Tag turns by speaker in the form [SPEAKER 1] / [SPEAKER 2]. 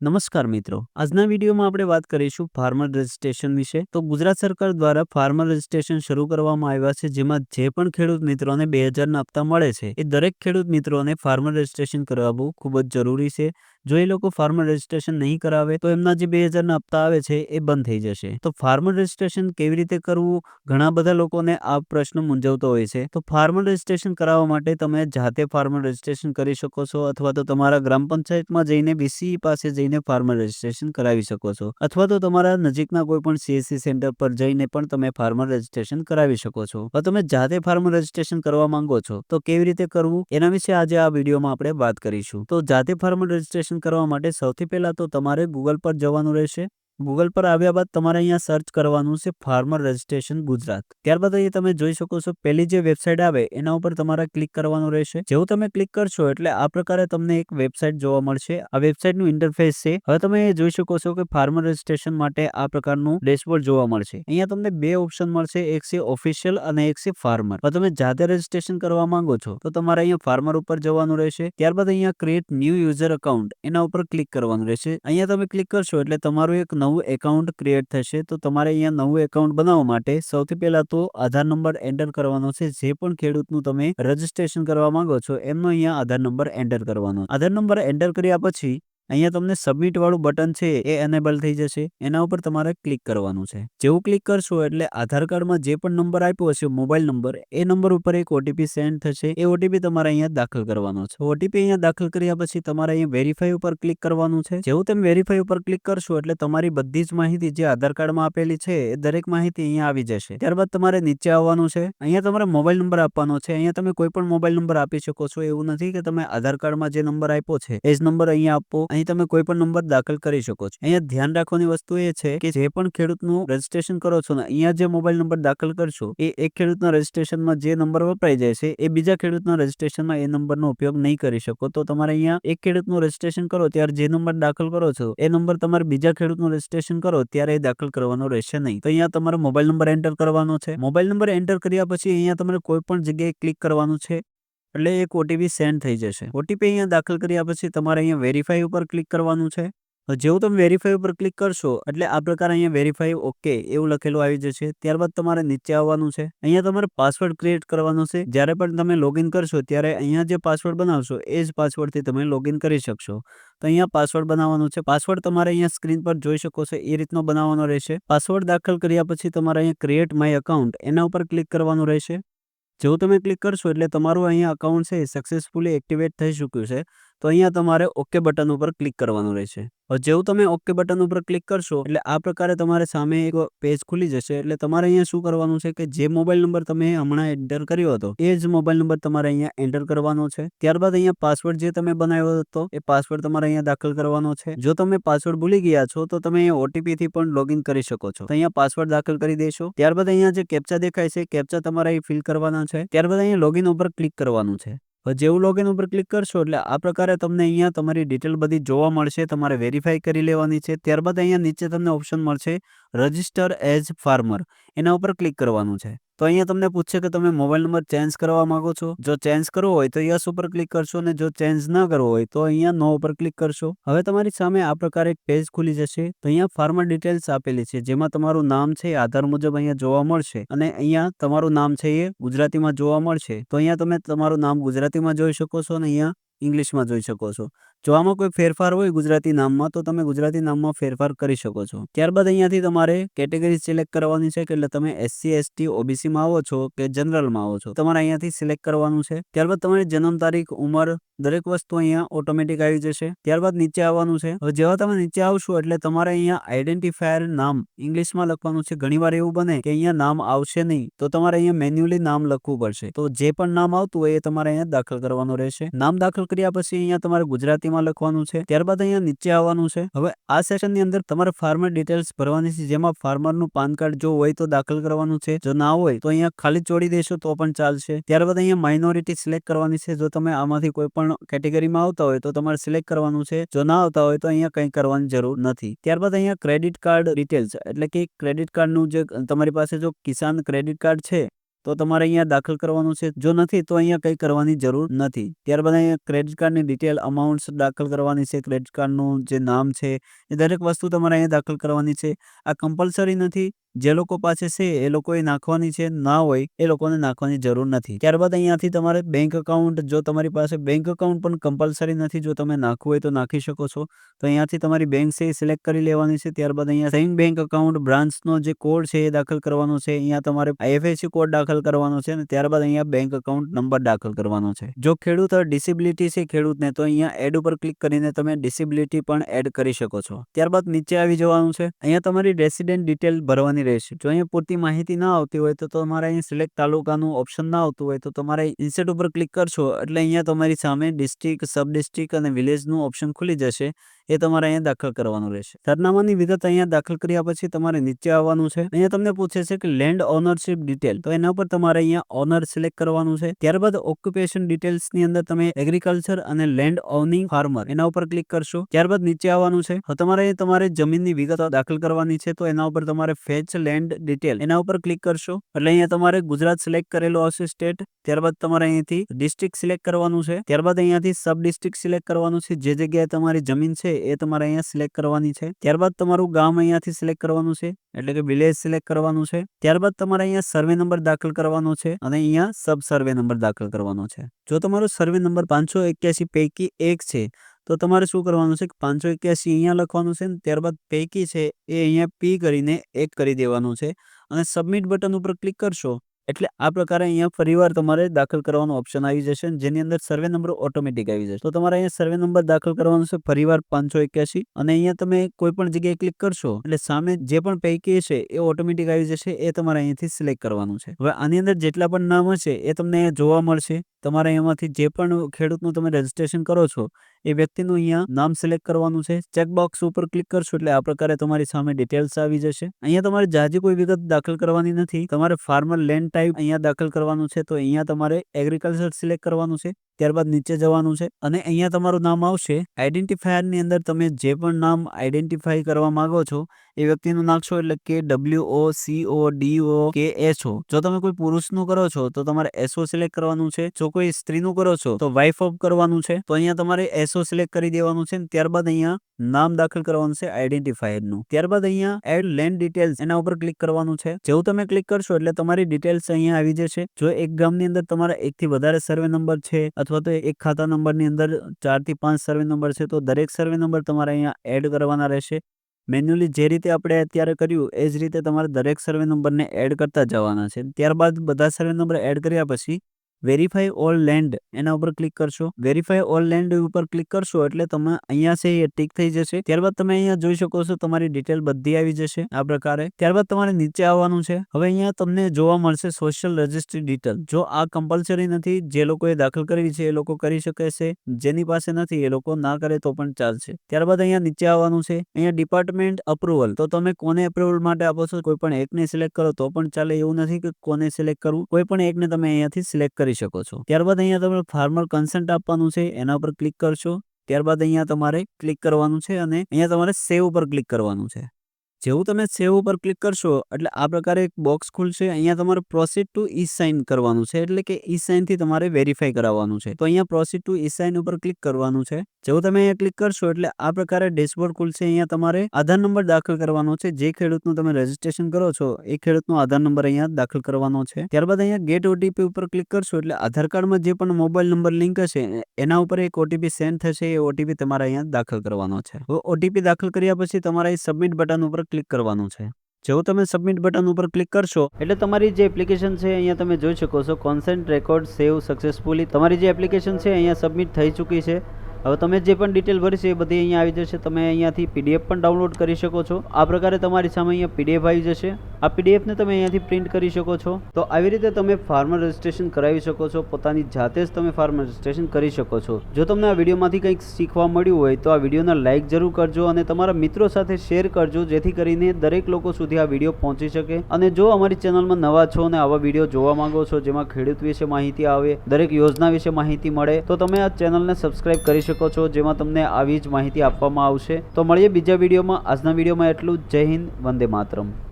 [SPEAKER 1] નમસ્કાર મિત્રો. આજના વિડીયોમાં આપણે વાત કરીશું ફાર્મર રજિસ્ટ્રેશન વિશે. તો ગુજરાત સરકાર દ્વારા ફાર્મર રજિસ્ટ્રેશન શરૂ કરવામાં આવ્યા છે, જેમાં જે પણ ખેડૂત મિત્રોને બે હજારના હપ્તા મળે છે, એ દરેક ખેડૂત મિત્રોને ફાર્મર રજિસ્ટ્રેશન કરાવવું ખૂબ જ જરૂરી છે. જો એ લોકો ફાર્મર રજિસ્ટ્રેશન નહીં કરાવે, તો એમના જે બે હજારના હપ્તા આવે છે, એ બંધ થઈ જશે. તો ફાર્મર રજિસ્ટ્રેશન કેવી રીતે કરવું? ઘણા બધા લોકોને આ પ્રશ્ન મૂંઝવતો હોય છે. તો ફાર્મર રજિસ્ટ્રેશન કરાવવા માટે તમે જાતે ફાર્મર રજિસ્ટ્રેશન કરી શકો છો, અથવા તો તમારા ગ્રામ પંચાયતમાં જઈને બીસી પાસે જઈને ફાર્મર રજિસ્ટ્રેશન કરાવી શકો છો. અથવા તો તમારા નજીકના કોઈ પણ સીએસસી સેન્ટર પર જઈને પણ તમે ફાર્મર રજિસ્ટ્રેશન કરાવી શકો છો. તમે જાતે ફાર્મર રજિસ્ટ્રેશન કરવા માંગો છો, તો કેવી રીતે કરવું? એના વિશે આજે આ વિડીયોમાં આપણે વાત કરીશું. તો જાતે ફાર્મર રજિસ્ટ્રેશન કરવા માટે સૌથી પહેલા તો તમારે ગૂગલ પર જવાનું રહેશે. ગૂગલ પર આવ્યા બાદ તમારે અહીંયા સર્ચ કરવાનું છે ફાર્મર રજિસ્ટ્રેશન ગુજરાત. ત્યારબાદ અહીં તમે જોઈ શકો છો પહેલી જે વેબસાઇટ આવે એના ઉપર તમારે ક્લિક કરવાનું રહેશે. જેવું તમે ક્લિક કરશો એટલે આ પ્રકારે તમને એક વેબસાઇટ જોવા મળશે. આ વેબસાઇટનું ઇન્ટરફેસ છે. હવે તમે જોઈ શકો છો કે ફાર્મર રજિસ્ટ્રેશન માટે આ પ્રકારનું ડેશબોર્ડ જોવા મળશે. અહીંયા તમને બે ઓપ્શન મળશે. એક છે ઓફિશિયલ અને એક છે ફાર્મર હવે તમે જાતે રજિસ્ટ્રેશન કરવા માંગો છો તો તમારે અહીંયા ફાર્મર ઉપર જવાનું રહેશે. ત્યારબાદ અહીંયા ક્રિએટ ન્યૂ યુઝર અકાઉન્ટ એના ઉપર ક્લિક કરવાનું રહેશે. અહીંયા તમે ક્લિક કરશો એટલે તમારું એક નવું એકાઉન્ટ ક્રિએટ થશે, તો તમારે અહીંયા નવું એકાઉન્ટ બનાવવા માટે સૌથી પહેલા તો આધાર નંબર એન્ટર કરવાનો છે. જે પણ ખેડૂતનું તમે રજીસ્ટ્રેશન કરવા માંગો છો, એમનો અહીંયા આધાર નંબર એન્ટર કરવાનો. આધાર નંબર એન્ટર કર્યા પછી અહીંયા તમને સબમિટ વાળું બટન છે એ એનેબલ થઈ જશે. એના ઉપર તમારે ક્લિક કરવાનું છે. જેવું ક્લિક કરશો એટલે આધાર કાર્ડમાં જે પણ નંબર આપ્યો હશે મોબાઈલ નંબર એ નંબર ઉપર એક ઓટીપી સેન્ડ થશે. એ ઓટીપી તમારે અહીંયા દાખલ કરવાનો છે. ઓટીપી અહીંયા દાખલ કર્યા પછી તમારે અહીંયા વેરીફાઈ ઉપર ક્લિક કરવાનું છે. જેવું તમે વેરીફાઈ ઉપર ક્લિક કરશો એટલે તમારી બધી જ માહિતી જે આધાર કાર્ડમાં આપેલી છે, એ દરેક માહિતી અહીંયા આવી જશે. ત્યારબાદ તમારે નીચે આવવાનું છે. અહીંયા તમારે મોબાઈલ નંબર આપવાનો છે. અહીંયા તમે કોઈ પણ મોબાઈલ નંબર આપી શકો છો. એવું નથી કે તમે આધાર કાર્ડમાં જે નંબર આપ્યો છે, એ જ નંબર અહીંયા આપો. અહીં તમે કોઈ પણ નંબર દાખલ કરી શકો છો. અહીંયા ધ્યાન રાખવાની વસ્તુ એ છે કે જે પણ ખેડૂતનું રજીસ્ટ્રેશન કરો છો ને, અહીંયા જે મોબાઈલ નંબર દાખલ કરશો, એ એક ખેડૂતના રજીસ્ટ્રેશનમાં જે નંબર વપરાઈ જાય છે, એ બીજા ખેડૂતના રજીસ્ટ્રેશનમાં એ નંબરનો ઉપયોગ નહીં કરી શકો. તો તમારે અહીંયા એક ખેડૂતનું રજીસ્ટ્રેશન કરો, ત્યારે જે નંબર દાખલ કરો છો, એ નંબર તમારે બીજા ખેડૂતનું રજીસ્ટ્રેશન કરો, ત્યારે એ દાખલ કરવાનો રહેશે નહીં. તો અહીંયા તમારો મોબાઈલ નંબર એન્ટર કરવાનો છે. મોબાઈલ નંબર એન્ટર કર્યા પછી અહીંયા તમારે કોઈ પણ જગ્યાએ ક્લિક કરવાનું છે. એટલે એક ઓટીપી સેન્ડ થઈ જશે. ઓટીપી અહીંયા દાખલ કર્યા પછી તમારે અહીંયા વેરીફાઈ ઉપર ક્લિક કરવાનું છે. જેવું તમે વેરીફાઈ ઉપર ક્લિક કરશો, એટલે આ પ્રકાર અહીંયા વેરીફાઈ ઓકે એવું લખેલું આવી જશે. ત્યારબાદ તમારે નીચે આવવાનું છે. અહીંયા તમારે પાસવર્ડ ક્રિએટ કરવાનો છે. જ્યારે પણ તમે લોગિન કરશો, ત્યારે અહીંયા જે પાસવર્ડ બનાવશો, એ જ પાસવર્ડથી તમે લોગિન કરી શકશો. તો અહીંયા પાસવર્ડ બનાવવાનો છે. પાસવર્ડ તમારે અહીંયા સ્ક્રીન પર જોઈ શકો છો. એ રીતનો બનાવવાનો રહેશે. પાસવર્ડ દાખલ કર્યા પછી તમારે અહીંયા ક્રિએટ માય એકાઉન્ટ એના ઉપર ક્લિક કરવાનું રહેશે. જેવું તમે ક્લિક કરશો એટલે તમારું અહીંયા અકાઉન્ટ છે એ સક્સેસફુલી એક્ટિવેટ થઈ ચૂક્યું છે. તો અહીંયા તમારે ઓકે બટન ઉપર ક્લિક કરવાનું રહેશે. જેવું તમે ઓકે બટન ઉપર ક્લિક કરશો, એટલે આ પ્રકારે તમારે સામે એક પેજ ખુલી જશે. એટલે તમારે અહીંયા શું કરવાનું છે કે જે મોબાઈલ નંબર તમે હમણાં એન્ટર કર્યો હતો, એ જ મોબાઈલ નંબર તમારે અહીંયા એન્ટર કરવાનો છે. ત્યારબાદ અહીંયા પાસવર્ડ જે તમે બનાવ્યો હતો, એ પાસવર્ડ તમારે અહીંયા દાખલ કરવાનો છે. જો તમે પાસવર્ડ ભૂલી ગયા છો, તો તમે ઓટીપી થી પણ લોગિન કરી શકો છો. અહીંયા પાસવર્ડ દાખલ કરી દેશો. ત્યારબાદ અહીંયા જે કેપ્ચા દેખાય છે કેપ્ચા તમારે અહીં ફિલ કરવાના છે. ત્યારબાદ અહીંયા લોગિન ઉપર ક્લિક કરવાનું છે. જેવું લોગિન ઉપર ક્લિક કરશો એટલે આ પ્રકારે તમને અહીંયા તમારી ડિટેલ બધી જોવા મળશે, તમારે વેરીફાઈ કરી લેવાની છે. ત્યારબાદ અહીંયા નીચે તમને ઓપ્શન મળશે રજિસ્ટર એઝ ફાર્મર એના ઉપર ક્લિક કરવાનું છે. તો અહીંયા તમને પૂછશે કે તમે મોબાઈલ નંબર ચેન્જ કરવા માંગો છો? જો ચેન્જ કરવો હોય તો યસ ઉપર ક્લિક કરશો અને જો ચેન્જ ના કરવો હોય તો અહીંયા નો ઉપર ક્લિક કરશો. હવે તમારી સામે આ પ્રકારે એક પેજ ખુલી જશે. તો અહીંયા ફાર્મર ડિટેલ્સ આપેલી છે, જેમાં તમારું નામ છે, આધાર મુજબ અહીંયા જોવા મળશે અને અહીંયા તમારું નામ છે એ ગુજરાતીમાં જોવા મળશે. તો અહીંયા તમે તમારું નામ ગુજરાતીમાં જોઈ શકો છો અને અહીંયા ઇંગ્લિશમાં જોઈ શકો છો. જો આમાં કોઈ ફેરફાર હોય ગુજરાતી નામમાં, તો તમે ગુજરાતી નામમાં ફેરફાર કરી શકો છો. ત્યારબાદ અહીંયાથી તમારે કેટેગરી સિલેક્ટ કરવાની છે એટલે તમે એસસી એસટી ઓબીસીમાં આવો છો, કે જનરલમાં આવો છો. તમારે અહીંયાથી સિલેક્ટ કરવાનું છે. ત્યારબાદ તમારી જન્મ તારીખ, ઉંમર, દરેક વસ્તુ અહીંયા ઓટોમેટિક આવી જશે. ત્યારબાદ નીચે આવવાનું છે. હવે જેવા તમે નીચે આવશો, એટલે તમારે અહીંયા આઈડેન્ટિફાયર નામ ઇંગ્લિશમાં લખવાનું છે. ઘણીવાર એવું બને કે અહીંયા નામ આવશે નહીં, તો તમારે અહીંયા મેન્યુઅલી નામ લખવું પડશે. તો જે પણ નામ આવતું હોય એ તમારે અહીંયા દાખલ કરવાનું રહેશે. નામ દાખલ કર્યા પછી અહીંયા તમારે ગુજરાતીમાં લખવાનું છે. ત્યારબાદ અહીંયા નીચે આવવાનું છે. હવે આ સેશનની અંદર તમારે ફાર્મર ડિટેલ્સ ભરવાની છે. જેમાં ફાર્મરનું પાન કાર્ડ જો હોય તો દાખલ કરવાનું છે. જો ના હોય તો અહીંયા ખાલી છોડી દેશો તો પણ ચાલશે. ત્યારબાદ અહીંયા માઇનોરિટી સિલેક્ટ કરવાની છે. જો તમે આમાંથી કોઈ પણ કેટેગરીમાં આવતા હોય તો તમારે સિલેક્ટ કરવાનું છે. જો ના આવતા હોય તો અહીંયા કંઈ કરવાની જરૂર નથી. ત્યારબાદ અહીંયા ક્રેડિટ કાર્ડ ડિટેલ્સ એટલે કે ક્રેડિટ કાર્ડનું જે તમારી પાસે જો કિસાન ક્રેડિટ કાર્ડ છે તો તમારે અહીંયા દાખલ કરવાનું છે. જો નથી, તો અહીંયા કંઈ કરવાની જરૂર નથી. ત્યારબાદ અહીંયા ક્રેડિટ કાર્ડની ડિટેલ અમાઉન્ટ્સ દાખલ કરવાની છે. ક્રેડિટ કાર્ડનું જે નામ છે, એ દરેક વસ્તુ તમારે અહીંયા દાખલ કરવાની છે. આ કમ્પલસરી નથી. જે લોકો પાસે છે, એ લોકોએ નાખવાની છે, ના હોય, એ લોકોને નાખવાની જરૂર નથી. ત્યારબાદ અહીંયાથી તમારે બેંક અકાઉન્ટ જો તમારી પાસે બેંક અકાઉન્ટ પણ કમ્પલસરી નથી, જો તમે નાખવું હોય તો નાખી શકો છો. તો અહીંયાથી તમારી બેંક છે એ સિલેક્ટ કરી લેવાની છે. ત્યારબાદ અહીંયા સેવિંગ બેંક અકાઉન્ટ બ્રાન્ચનો જે કોડ છે એ દાખલ કરવાનો છે. અહીંયા તમારે આઈએફએસસી કોડ દાખલ કરવાનો છે અને ત્યારબાદ અહીંયા બેંક અકાઉન્ટ નંબર દાખલ કરવાનો છે. જો ખેડૂત ડિસેબિલિટી છે ખેડૂતને, તો અહીંયા એડ ઉપર ક્લિક કરીને તમે ડિસેબિલિટી પણ એડ કરી શકો છો. ત્યારબાદ નીચે આવી જવાનું છે. અહીંયા તમારી રેસિડેન્ટ ડિટેલ ભરવાની રહેશે. જો અહીંયા પૂરતી માહિતી ના આવતી હોય તો તમારે અહીંયા સિલેક્ટ તાલુકાનું ઓપ્શન ના આવતું હોય તો તમારે ઇન્સેટ ઉપર ક્લિક કરશો એટલે અહીંયા તમારી સામે ડિસ્ટ્રિક્ટ સબ ડિસ્ટ્રિક્ટ અને વિલેજનું ઓપ્શન ખુલી જશે. એ તમારે અહીંયા દાખલ કરવાનું રહેશે. સરનામાની વિગત અહીંયા દાખલ કર્યા પછી તમારે નીચે આવવાનું છે. અહીંયા તમને પૂછે છે કે લેન્ડ ઓનરશિપ ડિટેલ તો એના પર તમારે અહીંયા ઓનર સિલેક્ટ કરવાનું છે. ત્યારબાદ ઓક્યુપેશન ડિટેલ્સની અંદર તમે એગ્રીકલ્ચર અને લેન્ડ ઓનિંગ ફાર્મર એના ઉપર ક્લિક કરશો. ત્યારબાદ નીચે આવવાનું છે. તમારે તમારે જમીનની વિગત દાખલ કરવાની છે. તો એના ઉપર તમારે ફેચ લેન્ડ ડિટેલ એના ઉપર ક્લિક કરશો. એટલે અહીંયા તમારે ગુજરાત સિલેક્ટ કરેલો હશે સ્ટેટ ત્યારબાદ તમારે અહીંયાથી ડિસ્ટ્રિક્ટ સિલેક્ટ કરવાનું છે. ત્યારબાદ અહીંયાથી સબ ડિસ્ટ્રિક્ટ સિલેક્ટ કરવાનું છે. જે જગ્યાએ તમારી જમીન છે એ તમારે અહીંયા સિલેક્ટ કરવાની છે. ત્યારબાદ તમારું ગામ અહીંયાથી સિલેક્ટ કરવાનું છે, એટલે કે વિલેજ સિલેક્ટ કરવાનું છે. ત્યારબાદ તમારે અહીંયા સર્વે નંબર દાખલ કરવાનો છે અને અહીંયા સબ સર્વે નંબર દાખલ કરવાનો છે. જો તમારો સર્વે નંબર પાંચસો એક્યાસી પૈકી એક છે, તો તમારે શું કરવાનું છે કે પાંચસો એક્યાસી અહીંયા લખવાનું છે ને ત્યારબાદ પૈકી છે એ અહીંયા પી કરીને એક કરી દેવાનું છે અને સબમિટ બટન ઉપર ક્લિક કરશો એટલે આ પ્રકારે અહીંયા ફરીવાર તમારે દાખલ કરવાનો ઓપ્શન આવી જશે જેની અંદર સર્વે નંબર ઓટોમેટિક આવી જશે. તો તમારે અહીંયા સર્વે નંબર દાખલ કરવાનો છે ફરીવાર પાંચસો એક્યાસી અને અહીંયા તમે કોઈ પણ જગ્યાએ ક્લિક કરશો એટલે સામે જે પણ પૈકી છે એ ઓટોમેટિક આવી જશે, એ તમારે અહીંયાથી સિલેક્ટ કરવાનું છે. હવે આની અંદર જેટલા પણ નામ હશે એ તમને અહીંયા જોવા મળશે. તમારે એમાંથી જે પણ ખેડૂતનું તમે રજીસ્ટ્રેશન કરો છો એ વ્યક્તિનું અહીંયા નામ સિલેક્ટ કરવાનું છે. ચેકબોક્સ ઉપર ક્લિક કરશો એટલે આ પ્રકારે તમારી સામે ડિટેલ્સ આવી જશે. અહીંયા તમારે જાજી કોઈ વિગત દાખલ કરવાની નથી. તમારે ફાર્મર લેન્ડ ટાઈપ અહીંયા દાખલ કરવાનું છે. તો અહીંયા તમારે એગ્રીકલ્ચર સિલેક્ટ કરવાનું છે. ત્યારબાદ નીચે જવાનું છે અને અહીંયા તમારું નામ આવશે. આઈડેન્ટિફાયરની અંદર તમે જે પણ નામ આઈડેન્ટિફાઈ કરવા માંગો છો, એ વ્યક્તિનું નાખશો એટલે કે W O C O D O K H O જો તમે કોઈ પુરુષનું કરો છો, તો તમારે એસઓ સિલેક્ટ કરવાનું છે. જો કોઈ સ્ત્રીનું કરો છો, તો વાઇફ ઓફ કરવાનું છે. તો અહીંયા તમારે એસઓ સિલેક્ટ કરી દેવાનું છે ત્યારબાદ અહીંયા નામ દાખલ કરવાનું છે આઈડેન્ટિફાયરનું ત્યારબાદ અહીંયા એડ લેન્ડ ડિટેલ્સ એના ઉપર ક્લિક કરવાનું છે. જેવું તમે ક્લિક કરશો એટલે તમારી ડિટેલ્સ અહીંયા આવી જશે. જો એક ગામની અંદર તમારા એકથી વધારે સર્વે નંબર છે અથવા તો એક ખાતા નંબરની અંદર ચારથી પાંચ સર્વે નંબર છે, તો દરેક સર્વે નંબર તમારે અહીંયા એડ કરવાના રહેશે. મેન્યુઅલી જે રીતે આપણે અત્યારે કર્યું એ જ રીતે તમારે દરેક સર્વે નંબરને એડ કરતા જવાના છે. ત્યારબાદ બધા સર્વે નંબર એડ કર્યા પછી વેરીફાઈ ઓલ લેન્ડ એના ઉપર ક્લિક કરશો. વેરીફાઈ ઓલ લેન્ડ ઉપર ક્લિક કરશો એટલે તમે અહીંયા છે એ ટીક થઈ જશે. ત્યારબાદ તમે અહીંયા જોઈ શકો છો તમારી ડિટેલ બધી આવી જશે આ પ્રકારે. ત્યારબાદ તમારે નીચે આવવાનું છે. હવે અહીંયા તમને જોવા મળશે સોશિયલ રજિસ્ટ્રી ડિટેલ જો આ કમ્પલસરી નથી, જે લોકોએ દાખલ કરવી છે એ લોકો કરી શકે છે. જેની પાસે નથી એ લોકો ના કરે તો પણ ચાલશે. ત્યારબાદ અહીંયા નીચે આવવાનું છે. અહીંયા ડિપાર્ટમેન્ટ અપ્રુવલ તો તમે કોને અપ્રુવલ માટે આપો છો? કોઈ પણ એકને સિલેક્ટ કરો તો પણ ચાલે એવું નથી કે કોને સિલેક્ટ કરવું. કોઈ પણ એકને તમે અહીંયાથી સિલેક્ટ કરી શકો છો. ત્યારબાદ અહીંયા તમે ફાર્મર કન્સન્ટ આપવાનું છે, એના પર ક્લિક કરશો. ત્યારબાદ અહીંયા તમારે ક્લિક કરવાનું છે અને અહીંયા તમારે સેવ ઉપર ક્લિક કરવાનું છે. જેવું તમે સેવ ઉપર ક્લિક કરશો, એટલે આ પ્રકારે એક બોક્સ ખુલશે. અહીંયા તમારે પ્રોસીડ ટુ ઈ સાઇન કરવાનું છે, એટલે કે ઈ સાઇનથી તમારે વેરીફાઈ કરાવવાનું છે. તો અહીંયા પ્રોસીડ ટુ ઈ સાઇન ઉપર ક્લિક કરવાનું છે. જેવું તમે અહીંયા ક્લિક કરશો, એટલે આ પ્રકારે ડેશબોર્ડ ખુલશે. અહીંયા તમારે આધાર નંબર દાખલ કરવાનો છે. જે ખેડૂતનું તમે રજીસ્ટ્રેશન કરો છો, એ ખેડૂતનો આધાર નંબર અહીંયા દાખલ કરવાનો છે. ત્યારબાદ અહીંયા ગેટ ઓટીપી ઉપર ક્લિક કરશો, એટલે આધાર કાર્ડમાં જે પણ મોબાઈલ નંબર લિંક હશે એના ઉપર એક ઓટીપી સેન્ડ થશે. એ ઓટીપી તમારે અહીંયા દાખલ કરવાનો છે. ઓટીપી દાખલ કર્યા પછી તમારે સબમિટ બટન ઉપર ક્લિક કરવાનું છે. જેવું તમે સબમિટ બટન ઉપર ક્લિક કરશો, એટલે તમારી જે એપ્લિકેશન છે અહીંયા તમે જોઈ શકો છો. કોન્સેન્ટ રેકોર્ડ સેવ સક્સેસફુલી તમારી જે એપ્લિકેશન છે અહીંયા સબમિટ થઈ ચૂકી છે. હવે તમે જે પણ ડિટેલ ભરી છે એ બધી અહીંયા આવી જશે. તમે અહીંયાથી પીડીએફ પણ ડાઉનલોડ કરી શકો છો. આ પ્રકારે તમારી સામે અહીંયા પીડીએફ આવી જશે. આ પીડીએફને તમે અહીંયાથી પ્રિન્ટ કરી શકો છો. તો આવી રીતે તમે ફાર્મર રજિસ્ટ્રેશન કરાવી શકો છો. પોતાની જાતે જ તમે ફાર્મર રજિસ્ટ્રેશન કરી શકો છો. જો તમને આ વિડીયોમાંથી કંઈક શીખવા મળ્યું હોય તો આ વિડીયોના લાઇક જરૂર કરજો અને તમારા મિત્રો સાથે શેર કરજો, જેથી કરીને દરેક લોકો સુધી આ વીડિયો પહોંચી શકે. અને જો અમારી ચેનલમાં નવા છો અને આવા વીડિયો જોવા માંગો છો, જેમાં ખેડૂત વિશે માહિતી આવે, દરેક યોજના વિશે માહિતી મળે, તો તમે આ ચેનલને સબસ્ક્રાઇબ કરી શકો છો જેમાં તમને આવી જ માહિતી આપવામાં આવશે. તો મળીએ બીજા વિડીયોમાં. આજના વિડીયોમાં એટલું જય હિન્દ, વંદે માતરમ.